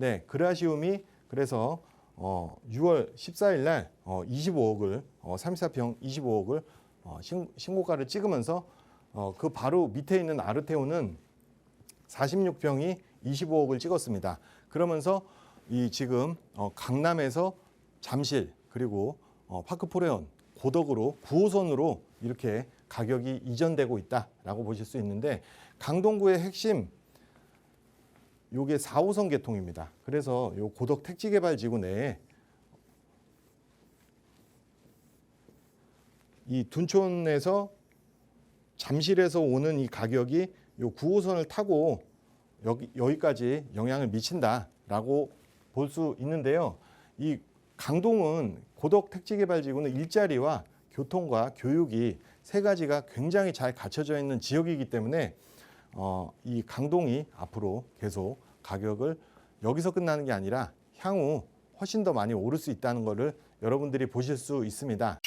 네, 그라시움이 그래서 어, 6월 14일 날 어, 25억을 어, 34평 25억을 어, 신, 신고가를 찍으면서 어, 그 바로 밑에 있는 아르테오는 46평이 25억을 찍었습니다. 그러면서 이 지금 어, 강남에서 잠실 그리고 어, 파크포레온 고덕으로 9호선으로 이렇게 가격이 이전되고 있다라고 보실 수 있는데 강동구의 핵심 요게 4호선 개통입니다. 그래서 요 고덕 택지개발지구 내에 이 둔촌에서 잠실에서 오는 이 가격이 요 9호선을 타고 여기 여기까지 영향을 미친다라고 볼 수 있는데요. 이 강동은 고덕 택지개발지구는 일자리와 교통과 교육이 세 가지가 굉장히 잘 갖춰져 있는 지역이기 때문에 어, 이 강동이 앞으로 계속 가격을 여기서 끝나는 게 아니라 향후 훨씬 더 많이 오를 수 있다는 것을 여러분들이 보실 수 있습니다.